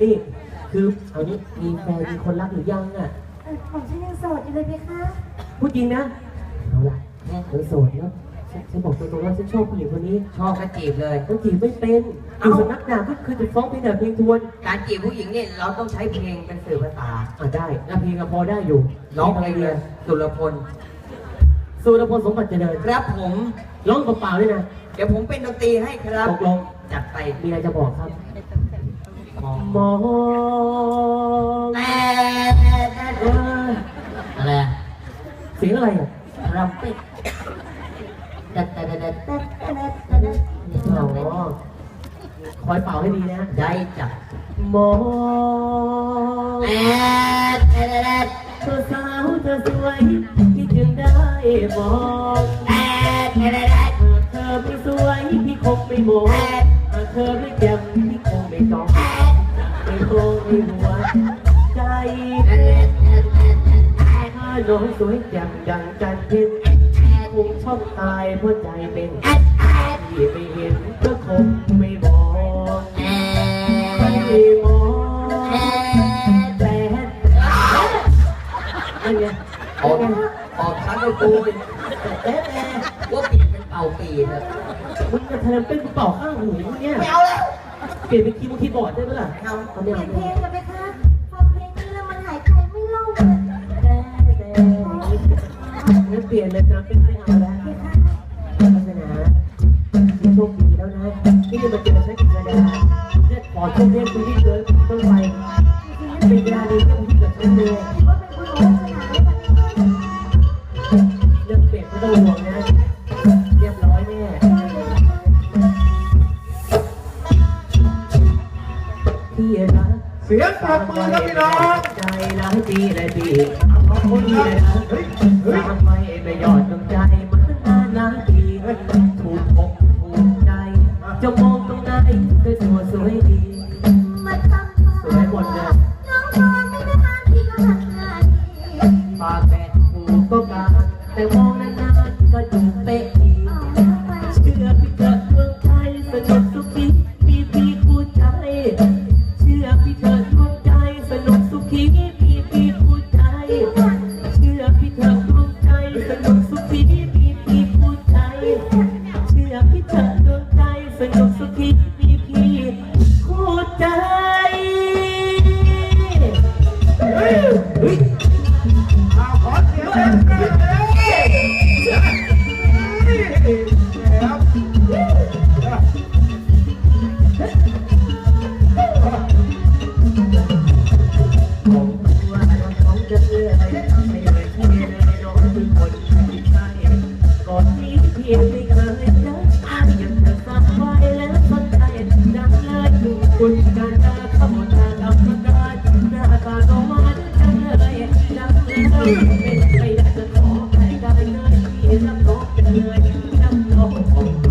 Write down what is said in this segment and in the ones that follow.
นี่คือเอานี้มีแฟนมีคนรักหรือยังอะเออผมฉันยังโสดอยู่เลยเพคะ พูดจริงนะเอาล่ะแม่เธอโสดแล้วฉันฉันบอกตรงๆว่าฉันชอบผู้หญิงคนนี้ชอบก็จีบเลย ต้องจีบไม่เป็นอยู่สำนักดาบก็คือจะฟ้องเพลงแต่เพลงทวนการจีบผู้หญิงเนี่ยเราต้องใช้เพลงเป็นสื่อภาษาอะได้แล้วเพลงก็พอได้อยู่ร้องเพเพลลงงอะไรเลเดียยวสุรพลสุรพลสมบัติเจริญครับผมร้องเปล่าๆด้วยนะเดี๋ยวผมเป็นดนตรีให้ครับตกลงจัดไปมีอะไรจะบอกครับ มองมองแต่เอออะไรอะเสียงอะไรอะรำปิดดัดดัดดัดดัดดัดดัดดัดนี่อ๋เราเป็นอคอยเป่าให้ดีนะ ได้จับมองแอดแอดแอดเธอสาวเธอสวยที่จึงได้มองแอดแอดแอดหากเธอไม่สวยพี่คงไม่มองหากเธอไม่แจ่มพี่คงไม่จอง ไม่คงไม่หัวใจแม่น้องสวยจังดังจันทร์เพ็ญคงชอบตายเพราะใจเป็นที่ไม่เห็นก็คงไม่มองแอไม่มองแต่นั่นไงออกออกชั้นกับกูเป็นแต่แต่ว่าเปลี่ยนเป็นเป่าปีเถอะมึงจะทำเป็นกระเป๋าข้างหูเนี่ยไม่เอาแล้ว เปลี่ยนเป็นคีย์บอร์ดคีย์บอร์ดได้ไหมล่ะไม่เอาเขาเปไม่ลี่ยเอานไม่เพลเอางกันไหมคะฟังเพลงนี้แล้วมันหายใจไม่ล่องเลยแต่แต่งั้นเปลี่ยนเลยนะเป็นไม่เอาแล้วเพคะศาสนาโชคดีแล้วนะที่มาเจอฉันกิจดาเนี่ยขอโชคดีคุณที่เกิดต้นไปเป็นเวลาดีที่คุณที่กับฉันเลยถือว่าเป็น ที่รักเสียงปรบมือครับพี่น้อง ใจร้ายดีเลยดีขอบคุณเลยนะเฮ้ยเฮ้ยทำไมไม่ยอดดวงใจมันนานนานทีถูกอกถูกใจจะมองตรงไหนก็สวยสวยดี มาทำสวยหมดเลยน้องมองไม่ได้มาที่กำลังงานปากแปะหูก็การแต่มองนานๆก็ดูเป๊ะ สนุ คุณการตาขบวนการทำการนาตาก็มาจังเลยจังเลยเป็นไปได้จะขอใครได้เลยที่รับน้องเลยรับน้อง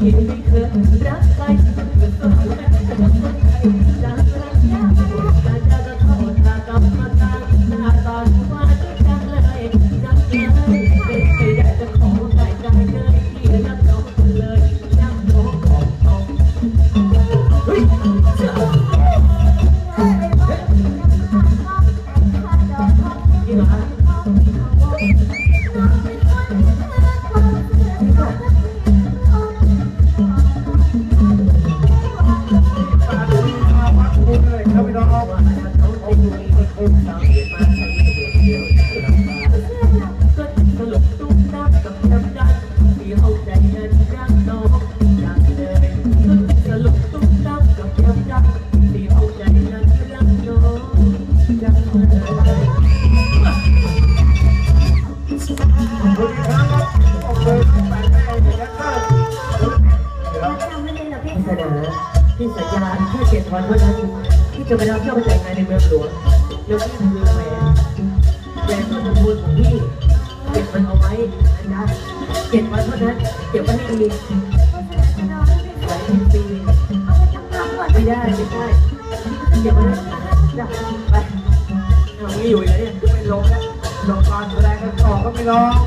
Jeden wykrzyk, drastka, jeden wykrzyk. จะไปรับเจ้าไปแต่งงานในเมืองหลวงแล้วพี่คือแหวนแหวนก็เป็นบุญของพี่เก็บมันเอาไว้นะจ๊ะเจ็ดวันเท่านั้นเก็บไว้ให้ดีก็แสดงว่าเราไม่ได้หลายปีไม่ได้ไม่ได้เก็บไว้นะจ้ะไปเอางี้อยู่อย่างนี้ไม่ลงแล้วลงก่อนแสดงกันต่อก็ไม่ลง